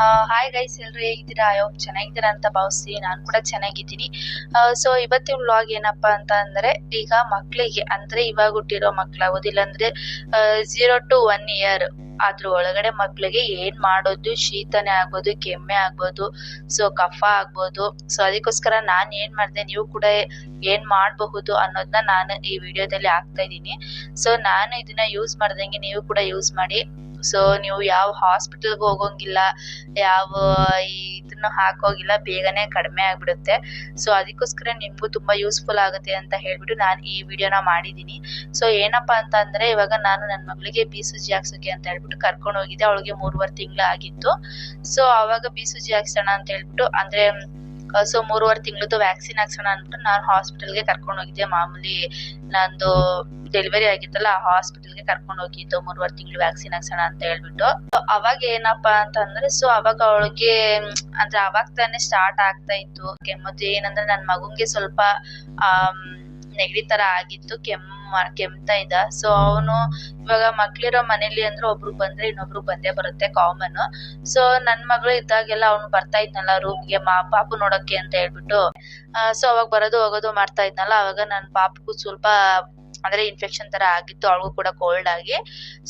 Hi guys ಎಲ್ಲರೂ ಹೇಗಿದ್ದೀರಾ? ಅಯ್ಯೋ ಚೆನ್ನಾಗಿದ್ದೀರಾ ಅಂತ ಭಾವಿಸ್ತೀನಿ. ನಾನು ಕೂಡ ಚೆನ್ನಾಗಿದ್ದೀನಿ. ಸೊ ಇವತ್ತಿನ ವ್ಲಾಗ್ ಏನಪ್ಪಾ ಅಂತ ಅಂದರೆ, ಈಗ ಮಕ್ಕಳಿಗೆ ಅಂದ್ರೆ ಇವಾಗ ಹುಟ್ಟಿರೋ ಮಕ್ಕಳಾಗೋದಿಲ್ಲ ಅಂದ್ರೆ ಝೀರೋ ಟು ಒನ್ ಇಯರ್ ಅದ್ರ ಒಳಗಡೆ ಮಕ್ಕಳಿಗೆ ಏನ್ ಮಾಡೋದು? ಶೀತನೇ ಆಗ್ಬೋದು, ಕೆಮ್ಮೆ ಆಗ್ಬೋದು ಸೊ ಕಫ ಆಗ್ಬೋದು. ಸೊ ಅದಕ್ಕೋಸ್ಕರ ನಾನ್ ಏನ್ ಮಾಡಿದೆ, ನೀವು ಕೂಡ ಏನ್ ಮಾಡಬಹುದು ಅನ್ನೋದನ್ನ ನಾನು ಈ ವಿಡಿಯೋದಲ್ಲಿ ಹಾಕ್ತಾ ಇದ್ದೀನಿ. ಸೊ ನಾನು ಇದನ್ನ ಯೂಸ್ ಮಾಡ್ದಂಗೆ ನೀವು ಕೂಡ ಯೂಸ್ ಮಾಡಿ. ಸೊ ನೀವು ಯಾವ ಹಾಸ್ಪಿಟಲ್ಗೆ ಹೋಗೋಂಗಿಲ್ಲ, ಯಾವ ಇದನ್ನು ಹಾಕೋಗಿಲ್ಲ, ಬೇಗನೆ ಕಡಿಮೆ ಆಗಿಬಿಡುತ್ತೆ. ಸೊ ಅದಕ್ಕೋಸ್ಕರ ನಿಮಗೂ ತುಂಬಾ ಯೂಸ್ಫುಲ್ ಆಗುತ್ತೆ ಅಂತ ಹೇಳಿಬಿಟ್ಟು ನಾನು ಈ ವಿಡಿಯೋನ ಮಾಡಿದ್ದೀನಿ. ಸೊ ಏನಪ್ಪಾ ಅಂತ ಅಂದ್ರೆ ಇವಾಗ ನಾನು ನನ್ನ ಮಗಳಿಗೆ ಬಿ ಸುಜಿ ಹಾಕ್ಸೋಕೆ ಅಂತ ಹೇಳ್ಬಿಟ್ಟು ಕರ್ಕೊಂಡು ಹೋಗಿದ್ದೆ ಅವಳಿಗೆ ಮೂರುವರೆ ತಿಂಗಳು ಆಗಿತ್ತು ಸೊ ಅವಾಗ ಬಿ ಸುಜಿ ಹಾಕ್ಸೋಣ ಅಂತ ಹೇಳ್ಬಿಟ್ಟು, ಅಂದ್ರೆ ಸೊ ಮೂರುವರೆ ತಿಂಗಳದ್ದು ವ್ಯಾಕ್ಸಿನ್ ಹಾಕ್ಸೋಣ ಅಂದ್ಬಿಟ್ಟು ನಾನು ಹಾಸ್ಪಿಟಲ್ಗೆ ಕರ್ಕೊಂಡು ಹೋಗಿದ್ದೆ. ಮಾಮೂಲಿ ನಂದು ಡೆಲಿವರಿ ಆಗಿತ್ತಲ್ಲ, ಆ ಹಾಸ್ಪಿಟಲ್ಗೆ ಕರ್ಕೊಂಡು ಹೋಗಿದ್ದು. ಮೂರುವರೆ ತಿಂಗಳು ವ್ಯಾಕ್ಸಿನ್ ಹಾಕ್ಸೋಣ ಅಂತ ಹೇಳ್ಬಿಟ್ಟು. ಅವಾಗ ಏನಪ್ಪಾ ಅಂತಂದ್ರೆ ಸೊ ಅವಾಗ ಅವಳಿಗೆ, ಅಂದ್ರೆ ಅವಾಗ ತಾನೇ ಸ್ಟಾರ್ಟ್ ಆಗ್ತಾ ಇತ್ತು. ಕೆಮ್ಮದು ಏನಂದ್ರೆ ನನ್ನ ಮಗುಂಗೆ ಸ್ವಲ್ಪ ನೆಗಡಿ ತರ ಆಗಿತ್ತು. ಕೆಮ್ಮ ಕೆಮ್ತಾ ಇದ್ದ. ಸೊ ಅವನು ಇವಾಗ ಮಕ್ಳಿರೋ ಮನೇಲಿ ಅಂದ್ರೆ ಒಬ್ರು ಬಂದ್ರೆ ಇನ್ನೊಬ್ರು ಬಂದೇ ಬರುತ್ತೆ ಕಾಮನ್ ಸೊ ನನ್ ಮಗಳು ಇದ್ದಾಗೆಲ್ಲ ಅವ್ನು ಬರ್ತಾ ಇದ್ನಲ್ಲ ರೂಮ್ಗೆ ಮಾ, ಪಾಪು ನೋಡಕ್ಕೆ ಅಂತ ಹೇಳ್ಬಿಟ್ಟು. ಸೊ ಅವಾಗ ಬರೋದು ಹೋಗೋದು ಮಾಡ್ತಾ ಇದ್ನಲ್ಲ, ಅವಾಗ ನನ್ ಪಾಪಗೂ ಸ್ವಲ್ಪ ಅಂದ್ರೆ ಇನ್ಫೆಕ್ಷನ್ ತರ ಆಗಿತ್ತು, ಅವಳಿಗೂ ಕೂಡ ಕೋಲ್ಡ್ ಆಗಿ,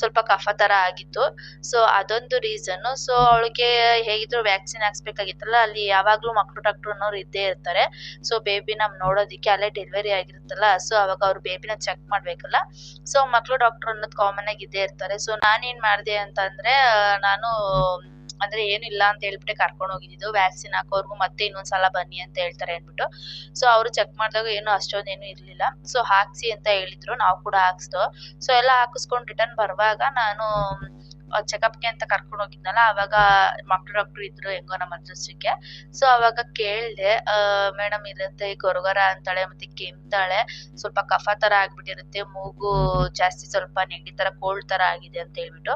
ಸ್ವಲ್ಪ ಕಫ ತರ ಆಗಿತ್ತು. ಸೊ ಅದೊಂದು ರೀಸನ್ ಸೊ ಅವಳಿಗೆ ಹೇಗಿದ್ರು ವ್ಯಾಕ್ಸಿನ್ ಹಾಕ್ಸ್ಬೇಕಾಗಿತ್ತಲ್ಲ, ಅಲ್ಲಿ ಯಾವಾಗ್ಲೂ ಮಕ್ಳು ಡಾಕ್ಟರ್ ಅನ್ನೋರು ಇದ್ದೇ ಇರ್ತಾರೆ. ಸೊ ಬೇಬಿ ನಮ್ ನೋಡೋದಿಕ್ಕೆ ಅಲ್ಲೇ ಡೆಲಿವರಿ ಆಗಿರುತ್ತಲ್ಲ ಸೊ ಅವಾಗ ಅವ್ರು ಬೇಬಿನ ಚೆಕ್ ಮಾಡ್ಬೇಕಲ್ಲ. ಸೊ ಮಕ್ಳು ಡಾಕ್ಟರ್ ಅನ್ನೋದು ಕಾಮನ್ ಆಗಿ ಇದ್ದೇ ಇರ್ತಾರೆ. ಸೊ ನಾನೇನ್ ಮಾಡ್ದೆ ಅಂತಂದ್ರೆ ನಾನು ಅಂದ್ರೆ ಏನಿಲ್ಲ ಅಂತ ಹೇಳ್ಬಿಟ್ಟು ಕರ್ಕೊಂಡು ಹೋಗಿದ್ದು. ವ್ಯಾಕ್ಸಿನ್ ಹಾಕೋರ್ಗು ಮತ್ತೆ ಇನ್ನೊಂದ್ಸಲ ಬನ್ನಿ ಅಂತ ಹೇಳ್ತಾರೆ ಅಂದ್ಬಿಟ್ಟು. ಸೊ ಅವರು ಚೆಕ್ ಮಾಡಿದಾಗ ಏನು ಅಷ್ಟೊಂದೇನು ಇರ್ಲಿಲ್ಲ. ಸೊ ಹಾಕ್ಸಿ ಅಂತ ಹೇಳಿದ್ರು. ನಾವು ಕೂಡ ಹಾಕ್ಸ್ದು. ಸೊ ಎಲ್ಲ ಹಾಕಿಸ್ಕೊಂಡು ರಿಟರ್ನ್ ಬರುವಾಗ ನಾನು ಚೆಕಪ್ಗೆ ಅಂತ ಕರ್ಕೊಂಡು ಹೋಗಿದ್ನಲ್ಲ, ಅವಾಗ ಮಕ್ಳು ಡಾಕ್ಟರ್ ಇದ್ರು ಹೆಂಗೋ ನಮ್ಮ ಅದೃಷ್ಟಕ್ಕೆ ಸೊ ಅವಾಗ ಕೇಳ್ದೆ ಮೇಡಮ್ ಇರುತ್ತೆ ಗೊರಗೊರ ಅಂತಾಳೆ, ಮತ್ತೆ ಕೆಮ್ತಾಳೆ, ಸ್ವಲ್ಪ ಕಫ ತರ ಆಗ್ಬಿಟ್ಟಿರುತ್ತೆ, ಮೂಗು ಜಾಸ್ತಿ ಸ್ವಲ್ಪ ನೆಗಡಿ ತರ, ಕೋಲ್ಡ್ ತರ ಆಗಿದೆ ಅಂತ ಹೇಳ್ಬಿಟ್ಟು.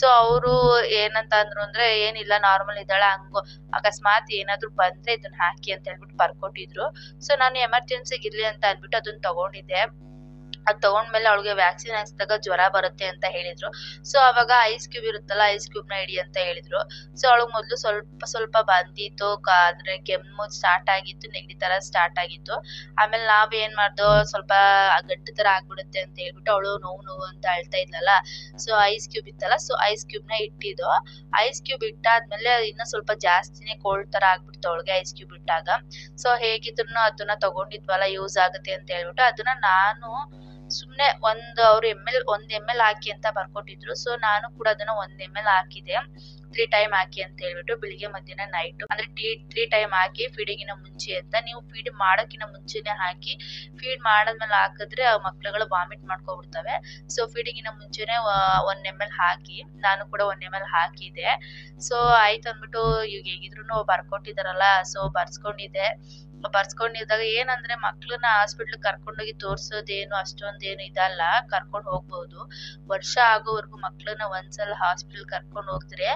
ಸೊ ಅವರು ಏನಂತ ಅಂದ್ರು ಅಂದ್ರೆ, ಏನಿಲ್ಲ, ನಾರ್ಮಲ್ ಇದ್ದಾಳೆ, ಹಂಗೋ, ಅಕಸ್ಮಾತ್ ಏನಾದ್ರು ಬಂದ್ರೆ ಇದನ್ನ ಹಾಕಿ ಅಂತ ಹೇಳ್ಬಿಟ್ಟು ಬರ್ಕೊಟ್ಟಿದ್ರು. ಸೊ ನಾನು ಎಮರ್ಜೆನ್ಸಿಗೆ ಇರ್ಲಿ ಅಂತ ಅಂದ್ಬಿಟ್ಟು ಅದನ್ನ ತಗೊಂಡಿದ್ದೆ. ಅದ್ ತಗೊಂಡ್ಮೇಲೆ ಅವಳಿಗೆ ವ್ಯಾಕ್ಸಿನ್ ಹಾಕ್ಸಿದಾಗ ಜ್ವರ ಬರುತ್ತೆ ಅಂತ ಹೇಳಿದ್ರು. ಸೊ ಅವಾಗ ಐಸ್ ಕ್ಯೂಬ್ ಇರುತ್ತಲ್ಲ ಐಸ್ ಕ್ಯೂಬ್ನ ಇಡಿ ಅಂತ ಹೇಳಿದ್ರು. ಸೊ ಅವಳಿಗೆ ಮೊದಲು ಸ್ವಲ್ಪ ಸ್ವಲ್ಪ ಬಂದಿತ್ತು. ಅಂದರೆ ಕೆಮ್ಮು ಸ್ಟಾರ್ಟ್ ಆಗಿತ್ತು, ನೆಗಡಿ ತರ ಸ್ಟಾರ್ಟ್ ಆಗಿತ್ತು. ಆಮೇಲೆ ನಾವ್ ಏನ್ ಮಾಡ್ದೋ, ಸ್ವಲ್ಪ ಗಟ್ಟಿ ತರ ಆಗ್ಬಿಡುತ್ತೆ ಅಂತ ಹೇಳ್ಬಿಟ್ಟು ಅವಳು ನೋವು ನೋವು ಅಂತ ಅಳ್ತಾ ಇದ್ಲಲ್ಲ. ಸೊ ಐಸ್ ಕ್ಯೂಬ್ ಇತ್ತಲ್ಲ ಸೊ ಐಸ್ ಕ್ಯೂಬ್ನ ಇಟ್ಟಿದ್ದು ಐಸ್ ಕ್ಯೂಬ್ ಇಟ್ಟಾದ್ಮೇಲೆ ಇನ್ನೂ ಇನ್ನ ಸ್ವಲ್ಪ ಜಾಸ್ತಿನೇ ಕೋಲ್ಡ್ ತರ ಆಗ್ಬಿಡ್ತು ಅವಳಿಗೆ ಐಸ್ ಕ್ಯೂಬ್ ಇಟ್ಟಾಗ. ಸೊ ಹೇಗಿದ್ರು ಅದನ್ನ ತಗೊಂಡಿದ್ವಲ್ಲ ಯೂಸ್ ಆಗುತ್ತೆ ಅಂತ ಹೇಳ್ಬಿಟ್ಟು, ಅದನ್ನ ನಾನು ಸುಮ್ನೆ ಒಂದ್ ಅವ್ರು ಎಂ ಎಲ್ ಒಂದ್ ಎಂ ಎಲ್ ಹಾಕಿ ಅಂತ ಬರ್ಕೊಟ್ಟಿದ್ರು. ಸೊ ನಾನು ಕೂಡ ಅದನ್ನ ಒಂದ್ ಎಂ ಎಲ್ ಹಾಕಿದೆ. ತ್ರೀ ಟೈಮ್ ಹಾಕಿ ಅಂತ ಹೇಳ್ಬಿಟ್ಟು ಬೆಳಿಗ್ಗೆ ಮಧ್ಯಾಹ್ನ ನೈಟ್ ಅಂದ್ರೆ ಟೀ ತ್ರೀ ಟೈಮ್ ಹಾಕಿ ಫೀಡಿಗಿನ ಮುಂಚೆ ಅಂತ. ನೀವು ಫೀಡ್ ಮಾಡೋಕಿನ ಮುಂಚೆನೆ ಹಾಕಿ ಫೀಡ್ ಮಾಡಾದ್ಮೇಲೆ ಹಾಕಿದ್ರೆ ಮಕ್ಳುಗಳು ವಾಮಿಟ್ ಮಾಡ್ಕೊಬಿಡ್ತವೆ. ಸೊ ಫೀಡಿಗಿನ ಮುಂಚೆನೆ ಒನ್ ಎಂ ಎಲ್ ಹಾಕಿ ನಾನು ಕೂಡ ಒನ್ ಎಂ ಎಲ್ ಹಾಕಿದೆ. ಸೊ ಆಯ್ತು ಅಂದ್ಬಿಟ್ಟು ಈಗ ಹೇಗಿದ್ರು ಬರ್ಕೊಟ್ಟಿದಾರಲ್ಲ. ಸೊ ಬರ್ಸ್ಕೊಂಡಿದ್ದೆ. ಬರ್ಸ್ಕೊಂಡಿದ್ದಾಗ ಏನಂದ್ರೆ ಮಕ್ಳನ್ನ ಹಾಸ್ಪಿಟ್ಲ್ ಕರ್ಕೊಂಡೋಗಿ ತೋರ್ಸೋದೇನು ಅಷ್ಟೊಂದೇನು ಇದಲ್ಲ, ಕರ್ಕೊಂಡು ಹೋಗ್ಬೋದು. ವರ್ಷ ಆಗೋವರೆಗೂ ಮಕ್ಳನ್ನ ಒಂದ್ಸಲ ಹಾಸ್ಪಿಟಲ್ ಕರ್ಕೊಂಡು ಹೋದ್ರೆ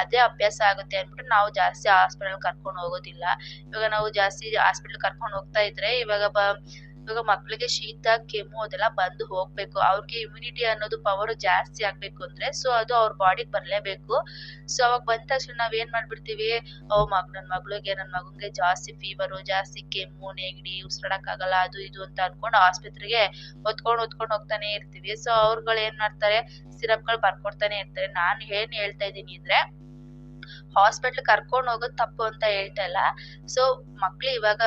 ಅದೇ ಅಭ್ಯಾಸ ಆಗುತ್ತೆ ಅಂದ್ಬಿಟ್ಟು ನಾವು ಜಾಸ್ತಿ ಹಾಸ್ಪಿಟಲ್ ಕರ್ಕೊಂಡು ಹೋಗೋದಿಲ್ಲ. ಇವಾಗ ನಾವು ಜಾಸ್ತಿ ಹಾಸ್ಪಿಟಲ್ ಕರ್ಕೊಂಡು ಹೋಗ್ತಾ ಇದ್ರೆ ಇವಾಗ ಬ ಇವಾಗ ಮಕ್ಕಳಿಗೆ ಶೀತ, ಕೆಮ್ಮು ಅದೆಲ್ಲ ಬಂದು ಹೋಗ್ಬೇಕು. ಅವ್ರಿಗೆ ಇಮ್ಯುನಿಟಿ ಅನ್ನೋದು ಪವರ್ ಜಾಸ್ತಿ ಆಗ್ಬೇಕು ಅಂದ್ರೆ ಸೊ ಅದು ಅವ್ರ ಬಾಡಿಗೆ ಬರಲೇಬೇಕು. ಸೊ ಅವಾಗ ಬಂದ ತಕ್ಷಣ ನಾವ್ ಏನ್ ಮಾಡ್ಬಿಡ್ತೀವಿ? ಓ, ಮಗ್, ನನ್ ಮಗಳಿಗೆ, ನನ್ ಮಗಂಗೆ ಜಾಸ್ತಿ ಫೀವರು ಜಾಸ್ತಿ ಕೆಮ್ಮು, ನೆಗಡಿ ಉಸಿರಾಡಕ್ ಆಗಲ್ಲ ಅದು ಇದು ಅಂತ ಅನ್ಕೊಂಡು ಆಸ್ಪತ್ರೆಗೆ ಹೊತ್ಕೊಂಡ್ ಹೊತ್ಕೊಂಡ್ ಹೋಗ್ತಾನೆ ಇರ್ತೀವಿ. ಸೊ ಅವ್ರುಗಳು ಏನ್ ಮಾಡ್ತಾರೆ? ಸಿರಪ್ಗಳು ಬರ್ಕೊಡ್ತಾನೆ ಇರ್ತಾರೆ. ನಾನು ಏನ್ ಹೇಳ್ತಾ ಇದ್ದೀನಿ ಅಂದ್ರೆ ಹಾಸ್ಪಿಟ್ಲ್ ಕರ್ಕೊಂಡು ಹೋಗೋದು ತಪ್ಪು ಅಂತ ಹೇಳ್ತಾ ಇಲ್ಲ. ಸೊ ಮಕ್ಳು ಇವಾಗ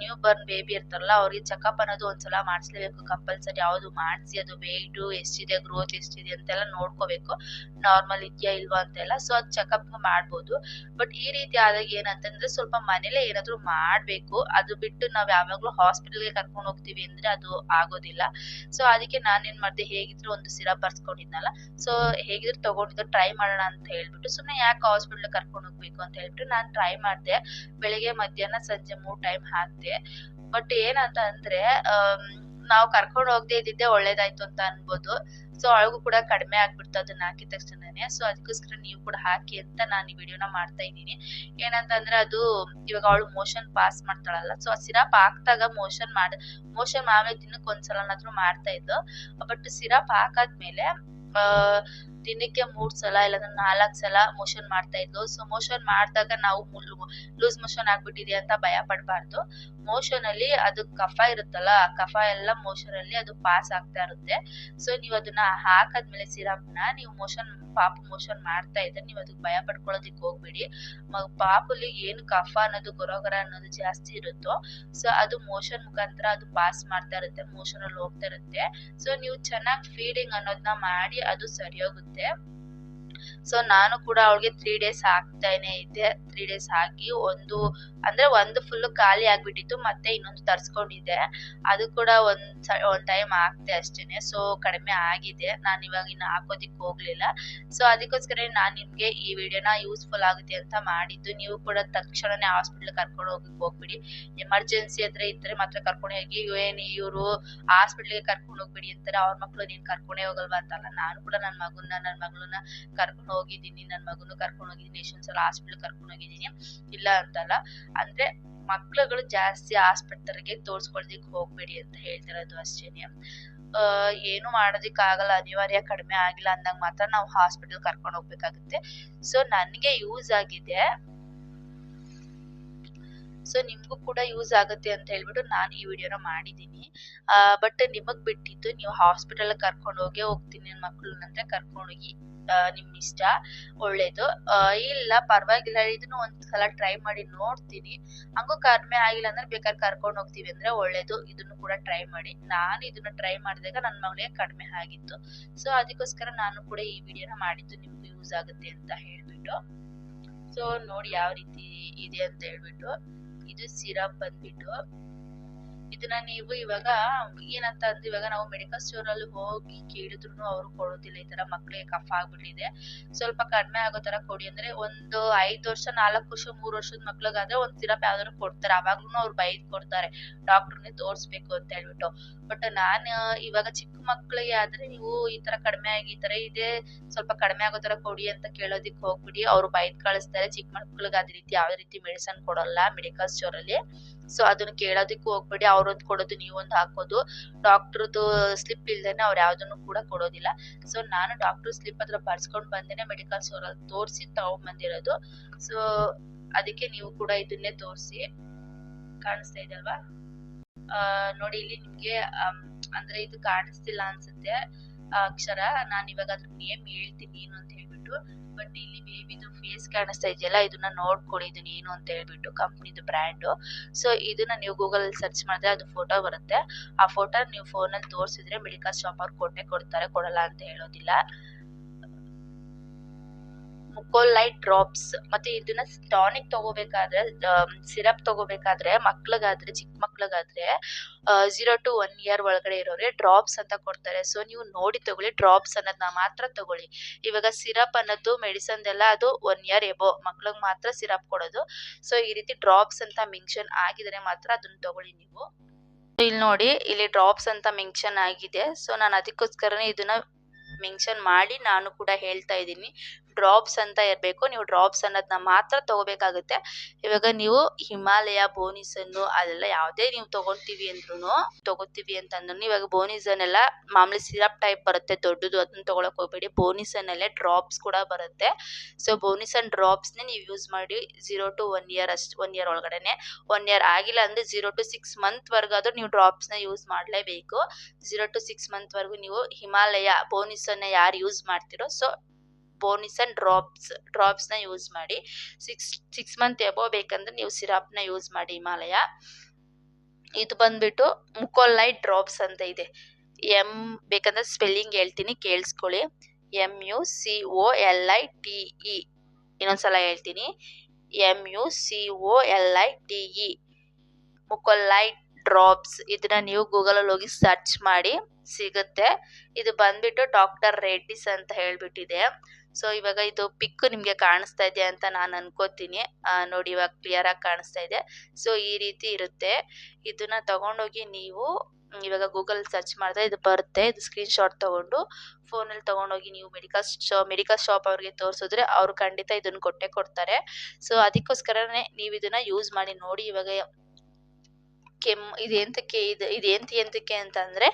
ನ್ಯೂ ಬರ್ನ್ ಬೇಬಿ ಇರ್ತಾರಲ್ಲ, ಅವ್ರಿಗೆ ಚೆಕಪ್ ಅನ್ನೋದು ಒಂದ್ಸಲ ಮಾಡಿಸ್ಲೇಬೇಕು ಕಂಪಲ್ಸರಿ ಯಾವುದು ಮಾಡಿಸಿ, ಅದು ವೆಯ್ಟು ಎಷ್ಟಿದೆ ಗ್ರೋತ್ ಎಷ್ಟಿದೆ ಅಂತೆಲ್ಲ ನೋಡ್ಕೋಬೇಕು. ನಾರ್ಮಲ್ ಇದೆಯಾ ಇಲ್ವಾ ಅಂತೆಲ್ಲ ಸೊ ಅದು ಚೆಕಪ್ ಮಾಡ್ಬೋದು. ಬಟ್ ಈ ರೀತಿ ಆದಾಗ ಏನಂತಂದ್ರೆ ಸ್ವಲ್ಪ ಮನೇಲೆ ಏನಾದರೂ ಮಾಡಬೇಕು. ಅದು ಬಿಟ್ಟು ನಾವು ಯಾವಾಗ್ಲೂ ಹಾಸ್ಪಿಟಲ್ಗೆ ಕರ್ಕೊಂಡು ಹೋಗ್ತೀವಿ ಅಂದ್ರೆ ಅದು ಆಗೋದಿಲ್ಲ. ಸೊ ಅದಕ್ಕೆ ನಾನೇನು ಮಾಡ್ದೆ, ಹೇಗಿದ್ರು ಒಂದು ಸಿರಪ್ ಬರ್ಸ್ಕೊಂಡಿದ್ನಲ್ಲ ಸೊ ಹೇಗಿದ್ರು ತಗೊಂಡಿದ್ದು ಟ್ರೈ ಮಾಡೋಣ ಅಂತ ಹೇಳ್ಬಿಟ್ಟು ಸುಮ್ಮನೆ ಯಾಕೆ ಹಾಸ್ಪಿಟಲ್ ಕರ್ಕೊಂಡು ಹೋಗ್ಬೇಕು ಅಂತ ಹೇಳ್ಬಿಟ್ಟು ನಾನು ಟ್ರೈ ಮಾಡ್ದೆ. ಬೆಳಿಗ್ಗೆ ಮಧ್ಯಾಹ್ನ ಸಂಜೆ ಮೂರ್ ಟೈಮ್ ಹಾಕ್ದೆ. ಬಟ್ ಏನಂತ ಅಂದ್ರೆ ನಾವು ಕರ್ಕೊಂಡು ಹೋಗದೆ ಇದ್ದಿದ್ದೆ ಒಳ್ಳೇದಾಯ್ತು ಅಂತ ಅನ್ಬೋದು. ಸೊ ಅವಳಿಗೂ ಕೂಡ ಕಡಿಮೆ ಆಗ್ಬಿಡ್ತು ಅದನ್ನ ಹಾಕಿದ ತಕ್ಷಣನೇ. ಸೊ ಅದಕ್ಕೋಸ್ಕರ ನೀವು ಕೂಡ ಹಾಕಿ ಅಂತ ನಾನು ಈ ವಿಡಿಯೋನ ಮಾಡ್ತಾ ಇದ್ದೀನಿ. ಏನಂತಂದ್ರೆ ಅದು ಇವಾಗ ಅವಳು ಮೋಷನ್ ಪಾಸ್ ಮಾಡ್ತಾಳಲ್ಲ. ಸೊ ಆ ಸಿರಪ್ ಹಾಕ್ದಾಗ ಮೋಷನ್ ಮಾಡ ಮೋಷನ್ ಮಾಮೂಲಿ ದಿನಕ್ಕೆ ಒಂದ್ಸಲನಾದ್ರೂ ಮಾಡ್ತಾ ಇದ್ದು ಬಟ್ ಸಿರಪ್ ಹಾಕಾದ್ಮೇಲೆ ದಿನಕ್ಕೆ ಮೂರ್ ಸಲ ಇಲ್ಲಾಂದ್ರೆ ನಾಲ್ಕು ಸಲ ಮೋಷನ್ ಮಾಡ್ತಾ ಇದ್ಲು. ಸೊ ಮೋಷನ್ ಮಾಡಿದಾಗ ನಾವು ಲೂಸ್ ಮೋಷನ್ ಆಗ್ಬಿಟ್ಟಿದೆ ಅಂತ ಭಯ ಪಡಬಾರ್ದು. ಮೋಷನ್ ಅಲ್ಲಿ ಅದು ಕಫ ಇರುತ್ತಲ್ಲ, ಆ ಕಫ ಎಲ್ಲ ಮೋಷನ್ ಅಲ್ಲಿ ಅದು ಪಾಸ್ ಆಗ್ತಾ ಇರುತ್ತೆ. ಸೊ ನೀವು ಅದನ್ನ ಹಾಕಾದ್ಮೇಲೆ ನ ನೀವು ಮೋಷನ್ ಪಾಪ ಮೋಷನ್ ಮಾಡ್ತಾ ಇದ್ರೆ ನೀವು ಅದಕ್ಕೆ ಭಯ ಪಡ್ಕೊಳ್ಳೋದಿಕ್ ಹೋಗ್ಬೇಡಿ. ಪಾಪಲ್ಲಿ ಪಾಪುಲಿ ಏನು ಕಫ ಅನ್ನೋದು ಗೊರಗೊರ ಅನ್ನೋದು ಜಾಸ್ತಿ ಇರುತ್ತೋ, ಸೊ ಅದು ಮೋಷನ್ ಮುಖಾಂತರ ಅದು ಪಾಸ್ ಮಾಡ್ತಾ ಇರುತ್ತೆ ಮೋಷನ್ ಅಲ್ಲಿ ಹೋಗ್ತಾ ಇರುತ್ತೆ. ಸೊ ನೀವು ಚೆನ್ನಾಗಿ ಫೀಡಿಂಗ್ ಅನ್ನೋದನ್ನ ಮಾಡಿ ಅದು ಸರಿ ಹೋಗುತ್ತೆ there ಸೊ ನಾನು ಕೂಡ ಅವಳಿಗೆ ತ್ರೀ ಡೇಸ್ ಹಾಕ್ತಾನೆ ಇದ್ದೆ. ತ್ರೀ ಡೇಸ್ ಹಾಕಿ ಒಂದು, ಅಂದ್ರೆ ಒಂದು ಫುಲ್ ಖಾಲಿ ಆಗ್ಬಿಟ್ಟಿತ್ತು, ಮತ್ತೆ ಇನ್ನೊಂದು ತರ್ಸ್ಕೊಂಡಿದ್ದೆ. ಅದು ಕೂಡ ಒಂದ್ ಸ- ಒಂದ್ ಟೈಮ್ ಹಾಕ್ತೆ ಅಷ್ಟೇನೆ. ಸೊ ಕಡಿಮೆ ಆಗಿದೆ. ನಾನು ಇವಾಗ ಇನ್ನು ಹಾಕೋದಿಕ್ ಹೋಗ್ಲಿಲ್ಲ. ಸೊ ಅದಕ್ಕೋಸ್ಕರ ನಾನ್ ನಿಮ್ಗೆ ಈ ವಿಡಿಯೋನ ಯೂಸ್ಫುಲ್ ಆಗುತ್ತೆ ಅಂತ ಮಾಡಿದ್ದು. ನೀವು ಕೂಡ ತಕ್ಷಣನೇ ಹಾಸ್ಪಿಟ್ಲ್ ಕರ್ಕೊಂಡು ಹೋಗಿ, ಹೋಗ್ಬಿಡಿ. ಎಮರ್ಜೆನ್ಸಿ ಹತ್ರ ಇದ್ರೆ ಮಾತ್ರ ಕರ್ಕೊಂಡು ಹೋಗಿ. ಏನ್ ಇವರು ಹಾಸ್ಪಿಟ್ಲಿಗೆ ಕರ್ಕೊಂಡು ಹೋಗ್ಬಿಡಿ ಅಂತಾರೆ. ಅವ್ರ ಮಕ್ಕಳು ನೀನು ಕರ್ಕೊಂಡೇ ಹೋಗಲ್ವಾ ಅಂತಲ್ಲ. ನಾನು ಕೂಡ ನನ್ನ ಮಗುನ ನನ್ನ ಮಗಳನ್ನ ಕರ್ಕೊಂಡು ಹೋಗಿದ್ದೀನಿ. ನನ್ನ ಮಗನು ಕರ್ಕೊಂಡು ಹೋಗಿದ್ದೀನಿ. ಎಷ್ಟೊಂದ್ಸಲ ಹಾಸ್ಪಿಟ್ಲ್ ಕರ್ಕೊಂಡು ಹೋಗಿದ್ದೀನಿ. ಇಲ್ಲ ಅಂತಲ್ಲ. ಅಂದ್ರೆ ಮಕ್ಳುಗಳು ಜಾಸ್ತಿ ಆಸ್ಪತ್ರೆಗೆ ತೋರ್ಸ್ಕೊಳ್ದಿಕ್ ಹೋಗ್ಬೇಡಿ ಅಂತ ಹೇಳ್ತಿರೋದು ಅಷ್ಟೇನೆ. ಏನು ಮಾಡೋದಿಕ್ ಆಗಲ್ಲ ಅನಿವಾರ್ಯ ಕಡಿಮೆ ಆಗಿಲ್ಲ ಅಂದಾಗ ಮಾತ್ರ ನಾವು ಹಾಸ್ಪಿಟಲ್ ಕರ್ಕೊಂಡು ಹೋಗ್ಬೇಕಾಗುತ್ತೆ. ಸೊ ನನಗೆ ಯೂಸ್ ಆಗಿದೆ. ಸೊ ನಿಮಗೂ ಕೂಡ ಯೂಸ್ ಆಗುತ್ತೆ ಅಂತ ಹೇಳ್ಬಿಟ್ಟು ನಾನು ಈ ವಿಡಿಯೋನ ಮಾಡಿದ್ದೀನಿ. ಬಟ್ ನಿಮಗೆ ಬಿಟ್ಟಿದ್ದು ನೀವು ಹಾಸ್ಪಿಟಲ್ ಕರ್ಕೊಂಡು ಹೋಗಿ, ಹೋಗ್ತೀನಿ ನನ್ನ ಮಕ್ಳನ್ನಂದ್ರೆ ಕರ್ಕೊಂಡು ಹೋಗಿ ನಿಮ್ಮ ನಿಮ್ ಇಷ್ಟ, ಒಳ್ಳೇದು. ಇಲ್ಲ, ಪರವಾಗಿಲ್ಲ, ಇದನ್ನು ಒಂದ್ಸಲ ಟ್ರೈ ಮಾಡಿ ನೋಡ್ತೀನಿ. ಹಂಗೂ ಕಡಿಮೆ ಆಗಿಲ್ಲ ಅಂದ್ರೆ ಬೇಕಾದ್ರೆ ಕರ್ಕೊಂಡು ಹೋಗ್ತೀವಿ ಅಂದ್ರೆ ಒಳ್ಳೇದು. ಇದನ್ನು ಕೂಡ ಟ್ರೈ ಮಾಡಿ. ನಾನು ಇದನ್ನ ಟ್ರೈ ಮಾಡಿದಾಗ ನನ್ನ ಮಗಳಿಗೆ ಕಡಿಮೆ ಆಗಿತ್ತು. ಸೊ ಅದಕ್ಕೋಸ್ಕರ ನಾನು ಕೂಡ ಈ ವಿಡಿಯೋನ ಮಾಡಿದ್ದು ನಿಮ್ಗೂ ಯೂಸ್ ಆಗುತ್ತೆ ಅಂತ ಹೇಳ್ಬಿಟ್ಟು. ಸೊ ನೋಡಿ ಯಾವ ರೀತಿ ಇದೆ ಅಂತ ಹೇಳ್ಬಿಟ್ಟು. ಇದು ಸಿರಪ್ ಬಂದ್ಬಿಟ್ಟು ಇದನ್ನ ನೀವು ಇವಾಗ ಏನಂತ ಅಂದ್ರೆ ಇವಾಗ ನಾವು ಮೆಡಿಕಲ್ ಸ್ಟೋರ್ ಅಲ್ಲಿ ಹೋಗಿ ಕೇಳಿದ್ರು ಅವರು ಕೊಡೋದಿಲ್ಲ ಈ ತರ ಮಕ್ಳಿಗೆ ಕಫ ಆಗ್ಬಿಟ್ಟಿದೆ. ಸ್ವಲ್ಪ ಕಡಿಮೆ ಆಗೋ ತರ ಕೊಡಿ ಅಂದ್ರೆ ಒಂದು ಐದ್ ವರ್ಷ, ನಾಲ್ಕು ವರ್ಷ, ಮೂರ್ ವರ್ಷದ ಮಕ್ಳಿಗಾದ್ರೆ ಒಂದ್ ಸಿರಪ್ ಯಾವ್ದಾದ್ರು ಕೊಡ್ತಾರೆ. ಅವಾಗ್ಲೂ ಅವ್ರು ಬೈದ್ ಕೊಡ್ತಾರೆ. ಡಾಕ್ಟರ್ನೇ ತೋರ್ಸ್ಬೇಕು ಅಂತ ಹೇಳ್ಬಿಟ್ಟು. ಬಟ್ ನಾನ್ ಇವಾಗ ಚಿಕ್ಕ ಮಕ್ಳಿಗೆ ಆದ್ರೆ ನೀವು ಈ ತರ ಕಡಿಮೆ ಆಗಿ, ಈ ತರ ಇದೆ, ಸ್ವಲ್ಪ ಕಡಿಮೆ ಆಗೋ ತರ ಕೊಡಿ ಅಂತ ಕೇಳೋದಿಕ್ ಹೋಗ್ಬಿಡಿ. ಅವ್ರು ಬೈದ್ ಕಳಿಸ್ತಾರೆ. ಚಿಕ್ಕ ಮಕ್ಳಿಗೆ ಅದೇ ರೀತಿ ಯಾವ್ದೇ ರೀತಿ ಮೆಡಿಸನ್ ಕೊಡಲ್ಲ ಮೆಡಿಕಲ್ ಸ್ಟೋರ್ ಅಲ್ಲಿ. ಸೊ ಅದನ್ನ ಕೇಳೋದಕ್ಕೂ ಹೋಗ್ಬೇಡಿ. ಅವ್ರೊಂದು ಕೊಡೋದು, ನೀವೊಂದು ಹಾಕೋದು. ಡಾಕ್ಟರ್ದು ಸ್ಲಿಪ್ ಇಲ್ದೇನೆ ಅವ್ರು ಯಾವ್ದನ್ನು ಕೂಡ ಕೊಡೋದಿಲ್ಲ. ಸೊ ನಾನು ಡಾಕ್ಟರ್ ಸ್ಲಿಪ್ ಹತ್ರ ಬರ್ಸ್ಕೊಂಡು ಬಂದೇನೆ ಮೆಡಿಕಲ್ ಸ್ಟೋರ್ ಅಲ್ಲಿ ತೋರಿಸಿ ತಗೊಂಡ್ಬಂದಿರೋದು ಸೊ ಅದಕ್ಕೆ ನೀವು ಕೂಡ ಇದನ್ನೇ ತೋರಿಸಿ. ಕಾಣಿಸ್ತಾ ಇದೆ ಅಲ್ವಾ? ನೋಡಿ, ಇಲ್ಲಿ ನಿಮ್ಗೆ ಅಂದ್ರೆ ಇದು ಕಾಣಿಸ್ತಿಲ್ಲ ಅನ್ಸುತ್ತೆ. ಅಕ್ಷರ, ನಾನು ಇವಾಗ ಅದ್ರ ನೇಮ್ ಹೇಳ್ತೀನಿ ಏನು ಅಂತ ಹೇಳ್ಬಿಟ್ಟು. ಬಟ್ ಇಲ್ಲಿ ಬೇಬಿದು ಫೇಸ್ ಕಾಣಿಸ್ತಾ ಇದೆಯಲ್ಲ, ಇದನ್ನ ನೋಡ್ಕೊಳ್ಳಿ ಇದನ್ನ ಏನು ಅಂತ ಹೇಳ್ಬಿಟ್ಟು ಕಂಪ್ನಿದು ಬ್ರ್ಯಾಂಡು ಸೊ ಇದನ್ನ ನೀವು ಗೂಗಲ್ ಸರ್ಚ್ ಮಾಡಿದ್ರೆ ಅದು ಫೋಟೋ ಬರುತ್ತೆ. ಆ ಫೋಟೋ ನೀವು ಫೋನ್ ಅಲ್ಲಿ ತೋರಿಸಿದ್ರೆ ಮೆಡಿಕಲ್ ಶಾಪ್ ಅವ್ರು ಕೊಟ್ಟೆ ಕೊಡ್ತಾರೆ, ಕೊಡಲ್ಲ ಅಂತ ಹೇಳೋದಿಲ್ಲ. ಮುಕೋಲೈಟ್ ಡ್ರಾಪ್ಸ್ ಮತ್ತೆ ಇದನ್ನ ಟಾನಿಕ್ ತಗೋಬೇಕಾದ್ರೆ ಸಿರಪ್ ತಗೋಬೇಕಾದ್ರೆ, ಮಕ್ಳಿಗಾದ್ರೆ ಚಿಕ್ಕ ಮಕ್ಳಿಗಾದ್ರೆ ಜೀರೋ ಟು ಒನ್ ಇಯರ್ ಒಳಗಡೆ ಇರೋರಿಗೆ ಡ್ರಾಪ್ಸ್ ಅಂತ ಕೊಡ್ತಾರೆ. ಸೊ ನೀವು ನೋಡಿ ತಗೊಳ್ಳಿ, ಡ್ರಾಪ್ಸ್ ಅನ್ನೋದನ್ನ ಮಾತ್ರ ತಗೊಳ್ಳಿ. ಇವಾಗ ಸಿರಪ್ ಅನ್ನೋದು ಮೆಡಿಸನ್ ಎಲ್ಲ ಅದು ಒನ್ ಇಯರ್ ಎಬೋ ಮಕ್ಳಿಗೆ ಮಾತ್ರ ಸಿರಪ್ ಕೊಡೋದು. ಸೊ ಈ ರೀತಿ ಡ್ರಾಪ್ಸ್ ಅಂತ ಮೆನ್ಷನ್ ಆಗಿದ್ರೆ ಮಾತ್ರ ಅದನ್ನ ತಗೊಳ್ಳಿ ನೀವು. ಇಲ್ಲಿ ನೋಡಿ, ಇಲ್ಲಿ ಡ್ರಾಪ್ಸ್ ಅಂತ ಮೆನ್ಷನ್ ಆಗಿದೆ. ಸೊ ನಾನು ಅದಕ್ಕೋಸ್ಕರನೇ ಇದನ್ನ ಮೆನ್ಷನ್ ಮಾಡಿ ನಾನು ಕೂಡ ಹೇಳ್ತಾ ಇದ್ದೀನಿ. ಡ್ರಾಪ್ಸ್ ಅಂತ ಇರಬೇಕು. ನೀವು ಡ್ರಾಪ್ಸ್ ಅನ್ನೋದನ್ನ ಮಾತ್ರ ತಗೋಬೇಕಾಗುತ್ತೆ. ಇವಾಗ ನೀವು ಹಿಮಾಲಯ, ಬೋನಿಸನ್ನು ಅದೆಲ್ಲ ಯಾವುದೇ ನೀವು ತಗೊಂತೀವಿ ಅಂದ್ರೂ ತಗೋತೀವಿ ಅಂತಂದ್ರು ಇವಾಗ ಬೋನಿಸ್ ಎಲ್ಲ ಮಾಮೂಲಿ ಸಿರಪ್ ಟೈಪ್ ಬರುತ್ತೆ, ದೊಡ್ಡದು ಅದನ್ನ ತಗೊಳಕ್ ಹೋಗ್ಬೇಡಿ. ಬೋನಿಸ್ ಅಲ್ಲೇ ಡ್ರಾಪ್ಸ್ ಕೂಡ ಬರುತ್ತೆ. ಸೊ ಬೋನಿಸನ್ ಡ್ರಾಪ್ಸ್ನೇ ನೀವು ಯೂಸ್ ಮಾಡಿ ಝೀರೋ ಟು ಒನ್ ಇಯರ್ ಅಷ್ಟು ಒನ್ ಇಯರ್ ಒಳಗಡೆನೆ. ಒನ್ ಇಯರ್ ಆಗಿಲ್ಲ ಅಂದ್ರೆ ಝೀರೋ ಟು ಸಿಕ್ಸ್ ಮಂತ್ ವರ್ಗಾದ್ರೂ ನೀವು ಡ್ರಾಪ್ಸ್ನ ಯೂಸ್ ಮಾಡಲೇಬೇಕು. ಝೀರೋ ಟು ಸಿಕ್ಸ್ ಮಂತ್ ವರೆಗೂ ನೀವು ಹಿಮಾಲಯ, ಬೋನಿಸನ್ನ ಯಾರು ಯೂಸ್ ಮಾಡ್ತಿರೋ ಸೊ ಬೋನಿಸನ್ ಡ್ರಾಪ್ಸ್ ಡ್ರಾಪ್ಸ್ನ ಯೂಸ್ ಮಾಡಿ. ಸಿಕ್ಸ್ ಸಿಕ್ಸ್ ಮಂತ್ ಎಬೋ ಬೇಕಂದ್ರೆ ನೀವು ಸಿರಪ್ನ ಯೂಸ್ ಮಾಡಿ ಹಿಮಾಲಯ ಇದು ಬಂದ್ಬಿಟ್ಟು ಮುಕೋಲೈಟ್ ಡ್ರಾಪ್ಸ್ ಅಂತ ಇದೆ. ಎಂ ಬೇಕಂದ್ರೆ ಸ್ಪೆಲ್ಲಿಂಗ್ ಹೇಳ್ತೀನಿ, ಕೇಳಿಸ್ಕೊಳ್ಳಿ. M U C O L I T E ಇನ್ನೊಂದ್ಸಲ ಹೇಳ್ತೀನಿ. M U C O L I T E Mucolite drops ಇದನ್ನ ನೀವು ಗೂಗಲಲ್ಲಿ ಹೋಗಿ ಸರ್ಚ್ ಮಾಡಿ ಸಿಗುತ್ತೆ. ಇದು ಬಂದ್ಬಿಟ್ಟು ಡಾಕ್ಟರ್ ರೆಡ್ಡಿಸ್ ಅಂತ ಹೇಳ್ಬಿಟ್ಟಿದೆ. ಸೊ ಇವಾಗ ಇದು ಪಿಕ್ ನಿಮಗೆ ಕಾಣಿಸ್ತಾ ಇದೆ ಅಂತ ನಾನು ಅನ್ಕೋತೀನಿ. ನೋಡಿ ಇವಾಗ ಕ್ಲಿಯರ್ ಆಗಿ ಕಾಣಿಸ್ತಾ ಇದೆ. ಸೊ ಈ ರೀತಿ ಇರುತ್ತೆ. ಇದನ್ನ ತಗೊಂಡೋಗಿ ನೀವು ಇವಾಗ ಗೂಗಲ್ ಸರ್ಚ್ ಮಾಡಿದ್ರೆ ಇದು ಬರುತ್ತೆ. ಇದು ಸ್ಕ್ರೀನ್ ಶಾಟ್ ತಗೊಂಡು ಫೋನಲ್ಲಿ ತಗೊಂಡೋಗಿ ನೀವು ಮೆಡಿಕಲ್ ಶಾ ಮೆಡಿಕಲ್ ಶಾಪ್ ಅವ್ರಿಗೆ ತೋರಿಸಿದ್ರೆ ಅವ್ರು ಖಂಡಿತ ಇದನ್ನ ಕೊಟ್ಟೆ ಕೊಡ್ತಾರೆ. ಸೊ ಅದಕ್ಕೋಸ್ಕರನೇ ನೀವು ಇದನ್ನ ಯೂಸ್ ಮಾಡಿ ನೋಡಿ ಇವಾಗ ಕೆಮ್ಮು ಇದೆಂತಕ್ಕೆ ಇದು ಇದೆಂತ ಎಂತಕ್ಕೆ ಅಂತಂದ್ರೆ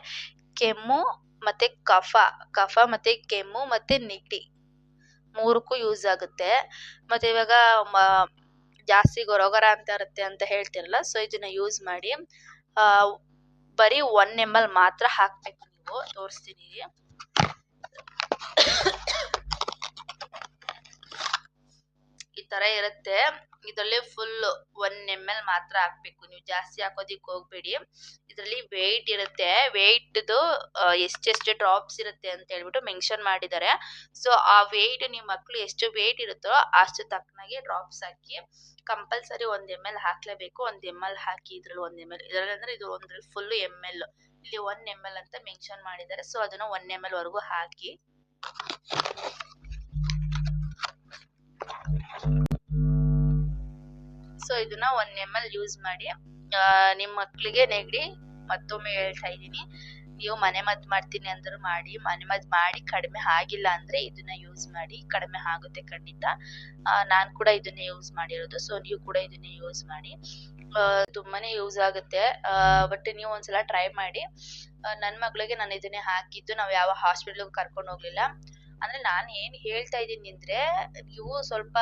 ಕೆಮ್ಮು ಮತ್ತೆ ಕಫ ಕಫ ಮತ್ತೆ ಕೆಮ್ಮು ಮತ್ತೆ ನೆಗಡಿ. ಮೂರಕ್ಕೂ ಯೂಸ್ ಆಗುತ್ತೆ. ಮತ್ತು ಇವಾಗ ಜಾಸ್ತಿ ಗೊರಗೊರ ಅಂತ ಇರುತ್ತೆ ಅಂತ ಹೇಳ್ತಿರಲ್ಲ ಸೊ ಇದನ್ನು ಯೂಸ್ ಮಾಡಿ ಬರೀ ಒನ್ ಎಂ ಎಲ್ ಮಾತ್ರ ಹಾಕಬೇಕು ನೀವು. ತೋರಿಸ್ತೀನಿ. ಈ ಥರ ಇರುತ್ತೆ. ಇದರಲ್ಲಿ ಫುಲ್ ಒನ್ ಎಂ ಎಲ್ ಮಾತ್ರ ಹಾಕ್ಬೇಕು. ನೀವು ಜಾಸ್ತಿ ಹಾಕೋದಿಕ್ಕೆ ಹೋಗ್ಬೇಡಿ. ಇದರಲ್ಲಿ ವೆಯ್ಟ್ ಇರುತ್ತೆ. ವೆಯ್ಟ್ದು ಎಷ್ಟೆಷ್ಟು ಡ್ರಾಪ್ಸ್ ಇರುತ್ತೆ ಅಂತ ಹೇಳ್ಬಿಟ್ಟು ಮೆನ್ಷನ್ ಮಾಡಿದ್ದಾರೆ. ಸೊ ಆ ವೆಯ್ಟ್ ನಿಮ್ಮ ಮಕ್ಕಳು ಎಷ್ಟು ವೆಯ್ಟ್ ಇರುತ್ತೋ ಅಷ್ಟು ತಕ್ಕನಾಗಿ ಡ್ರಾಪ್ಸ್ ಹಾಕಿ ಕಂಪಲ್ಸರಿ ಒಂದ್ ಎಂ ಎಲ್ ಹಾಕ್ಲೇಬೇಕು. ಒಂದ್ ಎಂ ಎಲ್ ಹಾಕಿ ಇದ್ರಲ್ಲಿ ಒಂದ್ ಎಂ ಎಲ್ ಇದರಲ್ಲಿ ಅಂದ್ರೆ ಇದು ಒಂದ್ರಲ್ಲಿ ಫುಲ್ ಎಂ ಎಲ್ ಇಲ್ಲಿ ಒನ್ ಎಂ ಎಲ್ ಅಂತ ಮೆನ್ಷನ್ ಮಾಡಿದ್ದಾರೆ. ಸೊ ಅದನ್ನ ಒನ್ ಎಂ ಎಲ್ ವರೆಗೂ ಹಾಕಿ. ಸೊ ಇದನ್ನ ಒನ್ ಎಂ ಎಲ್ ಯೂಸ್ ಮಾಡಿ ನಿಮ್ಮ ಮಕ್ಕಳಿಗೆ ನೆಗಡಿ ಮತ್ತೊಮ್ಮೆ ಹೇಳ್ತಾ ಇದ್ದೀನಿ. ನೀವು ಮನೆ ಮದ್ದು ಮಾಡ್ತೀನಿ ಅಂದ್ರೂ ಮಾಡಿ, ಮನೆ ಮದ್ದು ಮಾಡಿ ಕಡಿಮೆ ಆಗಿಲ್ಲ ಅಂದ್ರೆ ಇದನ್ನ ಯೂಸ್ ಮಾಡಿ ಕಡಿಮೆ ಆಗುತ್ತೆ ಖಂಡಿತ. ನಾನು ಕೂಡ ಇದನ್ನೇ ಯೂಸ್ ಮಾಡಿರೋದು ಸೊ ನೀವು ಕೂಡ ಇದನ್ನೇ ಯೂಸ್ ಮಾಡಿ. ತುಂಬಾನೇ ಯೂಸ್ ಆಗುತ್ತೆ. ಬಟ್ ನೀವು ಒಂದ್ಸಲ ಟ್ರೈ ಮಾಡಿ. ನನ್ನ ಮಗಳಿಗೆ ನಾನು ಇದನ್ನೇ ಹಾಕಿದ್ದು, ನಾವು ಯಾವ ಹಾಸ್ಪಿಟ್ಲಿಗೂ ಕರ್ಕೊಂಡು ಹೋಗ್ಲಿಲ್ಲ. ಅಂದ್ರೆ ನಾನು ಏನ್ ಹೇಳ್ತಾ ಇದ್ದೀನಿ ಅಂದ್ರೆ ನೀವು ಸ್ವಲ್ಪ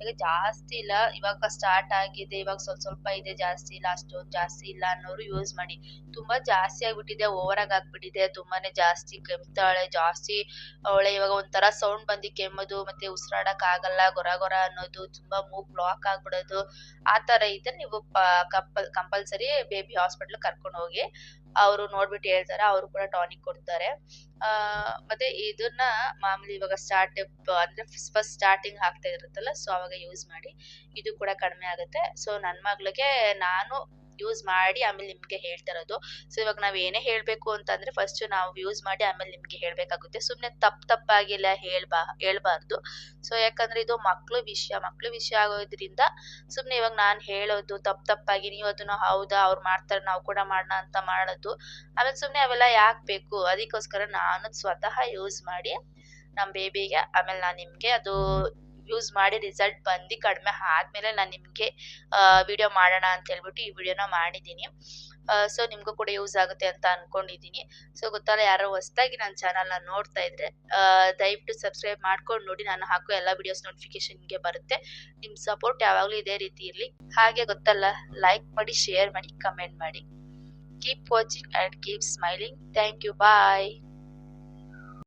ಈಗ ಜಾಸ್ತಿ ಇಲ್ಲ, ಇವಾಗ ಸ್ಟಾರ್ಟ್ ಆಗಿದೆ, ಇವಾಗ ಸ್ವಲ್ಪ ಸ್ವಲ್ಪ ಇದೆ, ಜಾಸ್ತಿ ಇಲ್ಲ, ಅಷ್ಟೊಂದು ಜಾಸ್ತಿ ಇಲ್ಲ ಅನ್ನೋರು ಯೂಸ್ ಮಾಡಿ. ತುಂಬಾ ಜಾಸ್ತಿ ಆಗ್ಬಿಟ್ಟಿದೆ ಓವರ್ ಆಗಿ ಆಗ್ಬಿಟ್ಟಿದೆ, ತುಂಬಾನೇ ಜಾಸ್ತಿ ಕೆಮ್ತಾಳೆ, ಜಾಸ್ತಿ ಅವಳೆ ಇವಾಗ ಒಂಥರ ಸೌಂಡ್ ಬಂದು ಕೆಮ್ಮೋದು, ಮತ್ತೆ ಉಸಿರಾಡಕ್ ಆಗಲ್ಲ, ಗೊರ ಗೊರ ಅನ್ನೋದು, ತುಂಬಾ ಮೂಗ್ ಬ್ಲಾಕ್ ಆಗ್ಬಿಡೋದು. ಆ ತರ ಇದ್ರೆ ನೀವು ಕಂಪಲ್ ಕಂಪಲ್ಸರಿ ಬೇಬಿ ಹಾಸ್ಪಿಟ್ಲ್ ಕರ್ಕೊಂಡು ಹೋಗಿ ಅವರು ನೋಡ್ಬಿಟ್ಟು ಹೇಳ್ತಾರೆ, ಅವರು ಕೂಡ ಟಾನಿಕ್ ಕೊಡ್ತಾರೆ. ಮತ್ತೆ ಇದನ್ನ ಮಾಮೂಲಿ ಇವಾಗ ಸ್ಟಾರ್ಟ್ ಅಂದ್ರೆ ಫಸ್ಟ್ ಸ್ಟಾರ್ಟಿಂಗ್ ಹಾಕ್ತಾ ಇರುತ್ತಲ್ಲ ಸೊ ಅವಾಗ ಯೂಸ್ ಮಾಡಿ, ಇದು ಕೂಡ ಕಡಿಮೆ ಆಗುತ್ತೆ. ಸೊ ನನ್ನ ಮಗಳಿಗೆ ನಾನು ಯೂಸ್ ಮಾಡಿ ಆಮೇಲೆ ನಿಮಗೆ ಹೇಳ್ತಾ ಇರೋದು ಸೊ ಇವಾಗ ನಾವು ಏನೇ ಹೇಳಬೇಕು ಅಂತಂದರೆ ಫಸ್ಟ್ ನಾವು ಯೂಸ್ ಮಾಡಿ ಆಮೇಲೆ ನಿಮಗೆ ಹೇಳಬೇಕಾಗುತ್ತೆ. ಸುಮ್ಮನೆ ತಪ್ಪು ತಪ್ಪಾಗಿಲ್ಲ ಹೇಳ್ಬಾ, ಹೇಳ್ಬಾರ್ದು. ಸೊ ಯಾಕಂದ್ರೆ ಇದು ಮಕ್ಕಳು ವಿಷಯ ಮಕ್ಕಳು ವಿಷಯ ಆಗೋದ್ರಿಂದ ಸುಮ್ಮನೆ ಇವಾಗ ನಾನು ಹೇಳೋದು ತಪ್ಪು ತಪ್ಪಾಗಿ ನೀವು ಅದನ್ನು ಹೌದಾ, ಅವ್ರು ಮಾಡ್ತಾರೆ, ನಾವು ಕೂಡ ಮಾಡೋಣ ಅಂತ ಮಾಡೋದು. ಆಮೇಲೆ ಸುಮ್ಮನೆ ಅವೆಲ್ಲ ಯಾಕೆ ಬೇಕು? ಅದಕ್ಕೋಸ್ಕರ ನಾನು ಸ್ವತಃ ಯೂಸ್ ಮಾಡಿ ನಮ್ಮ ಬೇಬಿಗೆ ಆಮೇಲೆ ನಾನು ನಿಮಗೆ ಅದು ಯೂಸ್ ಮಾಡಿ ರಿಸಲ್ಟ್ ಬಂದು ಕಡಿಮೆ ಆದ್ಮೇಲೆ ನಾನು ನಿಮ್ಗೆ ವಿಡಿಯೋ ಮಾಡೋಣ ಅಂತ ಹೇಳ್ಬಿಟ್ಟು ಈ ವಿಡಿಯೋನ ಮಾಡಿದ್ದೀನಿ. ಸೊ ನಿಮ್ಗೂ ಕೂಡ ಯೂಸ್ ಆಗುತ್ತೆ ಅಂತ ಅನ್ಕೊಂಡಿದ್ದೀನಿ. ಸೊ ಗೊತ್ತಲ್ಲ, ಯಾರೋ ಹೊಸದಾಗಿ ನನ್ನ ಚಾನಲ್ನ ನೋಡ್ತಾ ಇದ್ರೆ ದಯವಿಟ್ಟು ಸಬ್ಸ್ಕ್ರೈಬ್ ಮಾಡ್ಕೊಂಡು ನೋಡಿ. ನಾನು ಹಾಕೋ ಎಲ್ಲ ವಿಡಿಯೋಸ್ ನೋಟಿಫಿಕೇಶನ್ಗೆ ಬರುತ್ತೆ. ನಿಮ್ಮ ಸಪೋರ್ಟ್ ಯಾವಾಗಲೂ ಇದೇ ರೀತಿ ಇರಲಿ ಹಾಗೆ ಗೊತ್ತಲ್ಲ ಲೈಕ್ ಮಾಡಿ ಶೇರ್ ಮಾಡಿ ಕಮೆಂಟ್ ಮಾಡಿ. Keep watching and keep smiling thank you bye